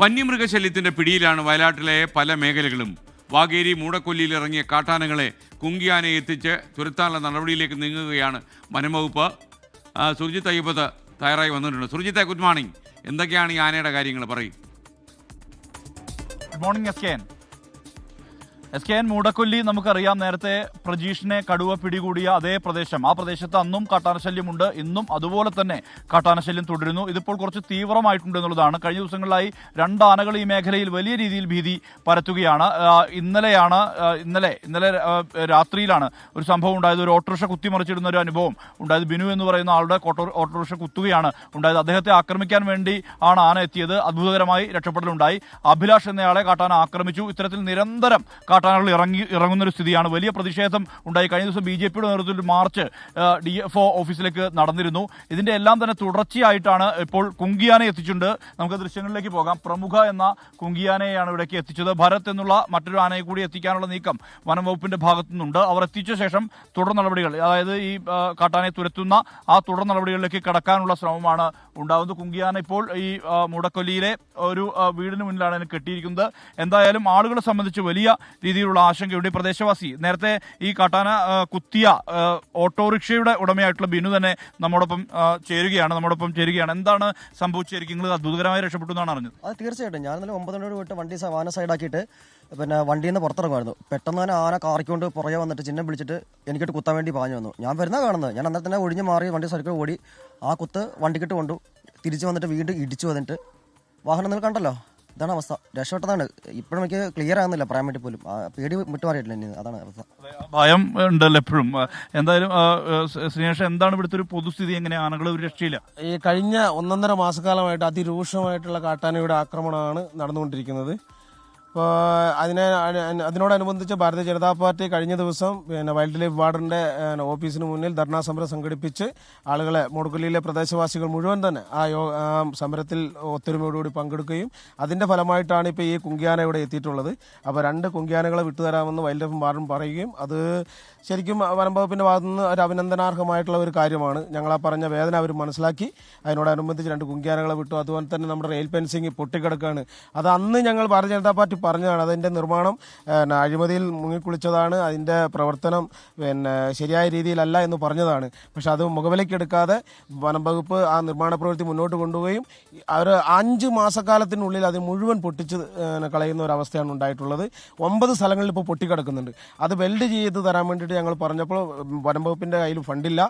വന്യമൃഗശല്യത്തിന്റെ പിടിയിലാണ് വയനാട്ടിലെ പല മേഖലകളും. വാഗേരി മൂടക്കൊല്ലിയിൽ ഇറങ്ങിയ കാട്ടാനകളെ കുങ്കിയാനെ എത്തിച്ച് തുരത്താനുള്ള നടപടിയിലേക്ക് നീങ്ങുകയാണ് വനംവകുപ്പ്. സുർജിത് സുർജിത്ത് അയ്യപ്പത്ത് തയ്യാറായി വന്നിട്ടുണ്ട്. സുർജിത്തെ ഗുഡ് മോർണിംഗ് എന്തൊക്കെയാണ് ഈ ആനയുടെ കാര്യങ്ങൾ? പറയും. Good morning S K S K N Moodakolli നമുക്കറിയാം നേരത്തെ പ്രജീഷിനെ കടുവ പിടികൂടിയ അതേ പ്രദേശം. ആ പ്രദേശത്ത് അന്നും കാട്ടാനശല്യമുണ്ട് ഇന്നും അതുപോലെ തന്നെ കാട്ടാനശല്യം തുടരുന്നു. ഇതിപ്പോൾ കുറച്ച് തീവ്രമായിട്ടുണ്ട് എന്നുള്ളതാണ്. കഴിഞ്ഞ ദിവസങ്ങളിലായി രണ്ട് ആനകൾ ഈ മേഖലയിൽ വലിയ രീതിയിൽ ഭീതി പരത്തുകയാണ്. ഇന്നലെയാണ് ഇന്നലെ ഇന്നലെ രാത്രിയിലാണ് ഒരു സംഭവം ഉണ്ടായത്. ഒരു ഓട്ടോറിക്ഷ കുത്തിമറിച്ചിടുന്ന ഒരു അനുഭവം ഉണ്ടായത്. ബിനു എന്ന് പറയുന്ന ആളുടെ ഓട്ടോ- ഓട്ടോറിക്ഷ കുത്തുകയാണ് ഉണ്ടായത്. അദ്ദേഹത്തെ ആക്രമിക്കാൻ വേണ്ടി ആണ് ആന എത്തിയത്. അത്ഭുതകരമായി രക്ഷപ്പെടലുണ്ടായി. അഭിലാഷ് എന്നയാളെ കാട്ടാന ആക്രമിച്ചു. ഇത്തരത്തിൽ നിരന്തരം കാട്ടാനകൾ ഇറങ്ങി ഇറങ്ങുന്നൊരു സ്ഥിതിയാണ്. വലിയ പ്രതിഷേധം ഉണ്ടായി. കഴിഞ്ഞ ദിവസം ബി ജെ പിയുടെ നേതൃത്വത്തിൽ മാർച്ച് ഡി എഫ് ഒ ഓഫീസിലേക്ക് നടന്നിരുന്നു. ഇതിന്റെ എല്ലാം തന്നെ തുടർച്ചയായിട്ടാണ് ഇപ്പോൾ കുങ്കിയാനെ എത്തിച്ചിട്ടുണ്ട്. നമുക്ക് ദൃശ്യങ്ങളിലേക്ക് പോകാം. പ്രമുഖ എന്ന കുങ്കിയാനെയാണ് ഇവിടേക്ക് എത്തിച്ചത്. ഭരത് എന്നുള്ള മറ്റൊരു ആനയെ കൂടി എത്തിക്കാനുള്ള നീക്കം വനം ഭാഗത്തു നിന്നുണ്ട്. അവർ എത്തിച്ച ശേഷം തുടർ നടപടികൾ അതായത് ഈ കാട്ടാനെ തുരത്തുന്ന ആ തുടർ നടപടികളിലേക്ക് കടക്കാനുള്ള ശ്രമമാണ് ഉണ്ടാകുന്നത്. കുങ്കിയാന ഇപ്പോൾ ഈ മുടക്കൊല്ലിയിലെ ഒരു വീടിന് മുന്നിലാണ് കെട്ടിയിരിക്കുന്നത്. എന്തായാലും ആളുകളെ സംബന്ധിച്ച് വലിയ രീതിയിലുള്ള ആശങ്കയുണ്ട് ഈ പ്രദേശവാസി. നേരത്തെ ഈ കാട്ടാന കുത്തിയ ഓട്ടോറിക്ഷയുടെ ഉടമയായിട്ടുള്ള ബിനു തന്നെ നമ്മോടൊപ്പം ചേരുകയാണ് നമ്മോടൊപ്പം ചേരുകയാണ്. എന്താണ് സംഭവിച്ചിരിക്കുന്നത്? അത്ഭുതകരമായി രക്ഷപ്പെട്ടു എന്നാണ് അറിഞ്ഞത്. അത് തീർച്ചയായിട്ടും. ഞാൻ ഇന്നലെ ഒമ്പത് മണിയോട് പോയിട്ട് വണ്ടി വാന സൈഡ് സൈഡാക്കിയിട്ട് പിന്നെ വണ്ടിയിൽ നിന്ന് പുറത്തിറങ്ങുമായിരുന്നു. പെട്ടെന്ന് തന്നെ ആന കാറിക്കൊണ്ട് പുറകെ വന്നിട്ട് ചിഹ്നം വിളിച്ചിട്ട് എനിക്കിട്ട് കുത്താൻ വേണ്ടി പാഞ്ഞു വന്നു. ഞാൻ വരുന്ന കാണുന്നത് ഞാൻ അന്നേരം തന്നെ ഒഴിഞ്ഞ് മാറി വണ്ടി സൈക്കിൾ ഓടി ആ കുത്ത് വണ്ടിക്കിട്ട് കൊണ്ടു തിരിച്ചു വന്നിട്ട് വീണ്ടും ഇടിച്ചു വന്നിട്ട് വാഹനം നിങ്ങൾ കണ്ടല്ലോ? ഇതാണ് അവസ്ഥ. രക്ഷപ്പെട്ടതാണ്. ഇപ്പോഴും എനിക്ക് ക്ലിയർ ആകുന്നില്ല. പറയാൻ വേണ്ടി പോലും. ആ, പേടി വിട്ടുമാറിയിട്ടില്ല ഇനി. അതാണ് അവസ്ഥ. ഭയം ഉണ്ടല്ലോ എപ്പോഴും. എന്തായാലും ആ, ശ്രീനേഷ് എന്താണ് ഇവിടുത്തെ ഒരു പൊതുസ്ഥിതി? എങ്ങനെ ആനകൾ ഒരു രക്ഷയില്ല? ഈ കഴിഞ്ഞ ഒന്നൊന്നര മാസക്കാലമായിട്ട് അതിരൂക്ഷമായിട്ടുള്ള കാട്ടാനയുടെ ആക്രമണമാണ് നടന്നുകൊണ്ടിരിക്കുന്നത്. അതിനെ അതിനോടനുബന്ധിച്ച് ഭാരതീയ ജനതാ പാർട്ടി കഴിഞ്ഞ ദിവസം പിന്നെ വൈൽഡ് ലൈഫ് വാർഡന്റെ ഓഫീസിന് മുന്നിൽ ധർണാ സമരം സംഘടിപ്പിച്ച് ആളുകളെ മൂടക്കൊല്ലിയിലെ പ്രദേശവാസികൾ മുഴുവൻ തന്നെ ആ സമരത്തിൽ ഒത്തൊരുമയോടുകൂടി പങ്കെടുക്കുകയും അതിന്റെ ഫലമായിട്ടാണ് ഇപ്പോൾ ഈ കുങ്കിയാന ഇവിടെ എത്തിയിട്ടുള്ളത്. അപ്പോൾ രണ്ട് കുങ്കിയാനകളെ വിട്ടുതരാമെന്ന് വൈൽഡ് ലൈഫ് വാർഡും പറയുകയും അത് ശരിക്കും വനം വകുപ്പിന്റെ ഭാഗത്തു നിന്ന് ഒരു അഭിനന്ദനാർഹമായിട്ടുള്ള ഒരു കാര്യമാണ്. ഞങ്ങൾ ആ പറഞ്ഞ വേദന അവർ മനസ്സിലാക്കി. അതിനോടനുബന്ധിച്ച് രണ്ട് കുങ്കിയാനകളെ വിട്ടു. അതുപോലെ തന്നെ നമ്മുടെ റെയിൽ ഫെൻസിങ് പൊട്ടിക്കിടക്കുകയാണ് അത് അന്ന് ഞങ്ങൾ ഭാരതീയ ജനതാ പാർട്ടി പറഞ്ഞതാണ്. അതിന്റെ നിർമ്മാണം പിന്നെ അഴിമതിയിൽ മുങ്ങിക്കുളിച്ചതാണ്. അതിന്റെ പ്രവർത്തനം പിന്നെ ശരിയായ രീതിയിലല്ല എന്ന് പറഞ്ഞതാണ്. പക്ഷെ അത് മുഖവിലയ്ക്കെടുക്കാതെ വനം വകുപ്പ് ആ നിർമ്മാണ പ്രവൃത്തി മുന്നോട്ട് കൊണ്ടുപോവുകയും അവർ അഞ്ച് മാസക്കാലത്തിനുള്ളിൽ അത് മുഴുവൻ പൊട്ടിച്ച് കളയുന്ന ഒരു അവസ്ഥയാണ് ഉണ്ടായിട്ടുള്ളത്. ഒമ്പത് സ്ഥലങ്ങളിൽ ഇപ്പോൾ പൊട്ടിക്കിടക്കുന്നുണ്ട്. അത് വെൽഡ് ചെയ്ത് തരാൻ വേണ്ടിയിട്ട് ഞങ്ങൾ പറഞ്ഞപ്പോൾ വനം വകുപ്പിന്റെ കയ്യിൽ ഫണ്ടില്ല.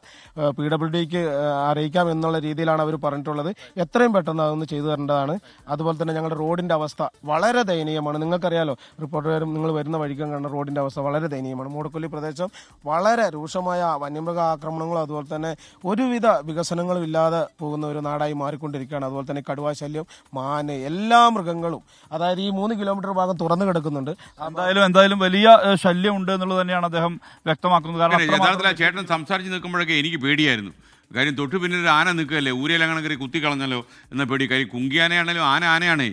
പി ഡബ്ല്യു ഡിക്ക് അറിയിക്കാം എന്നുള്ള രീതിയിലാണ് അവർ പറഞ്ഞിട്ടുള്ളത്. എത്രയും പെട്ടെന്ന് അതൊന്ന് ചെയ്തു തരേണ്ടതാണ്. അതുപോലെ തന്നെ ഞങ്ങളുടെ റോഡിന്റെ അവസ്ഥ വളരെ ദയനീയമാണ്. നിങ്ങൾക്കറിയാലോ റിപ്പോർട്ടുകാരും നിങ്ങൾ വരുന്ന വഴിക്കും കണ്ട റോഡിന്റെ അവസ്ഥ വളരെ ദയനീയമാണ്. മൂടക്കൊല്ലി പ്രദേശം വളരെ രൂക്ഷമായ വന്യമൃഗ ആക്രമണങ്ങളും അതുപോലെ തന്നെ ഒരുവിധ വികസനങ്ങളും ഇല്ലാതെ പോകുന്ന ഒരു നാടായി മാറിക്കൊണ്ടിരിക്കുകയാണ്. അതുപോലെ തന്നെ കടുവാശല്യം മാന് എല്ലാ മൃഗങ്ങളും. അതായത് ഈ മൂന്ന് കിലോമീറ്റർ ഭാഗം തുറന്നു കിടക്കുന്നുണ്ട്. എന്തായാലും എന്തായാലും വലിയ ശല്യം ഉണ്ട് എന്നുള്ളത് തന്നെയാണ് അദ്ദേഹം വ്യക്തമാക്കുന്നത്. കാരണം യഥാർത്ഥത്തിൽ ചേട്ടൻ സംസാരിച്ച് നിൽക്കുമ്പോഴൊക്കെ എനിക്ക് പേടിയായിരുന്നു. കാര്യം തൊട്ടു പിന്നിൽ ഒരു ആന നിൽക്കുകയല്ലേ? ഊരയിലങ്ങനെ കയറി കുത്തിക്കളഞ്ഞല്ലോ എന്ന പേടി. കാര്യം കുങ്കിയാനയാണേലും ആന ആനയാണേ.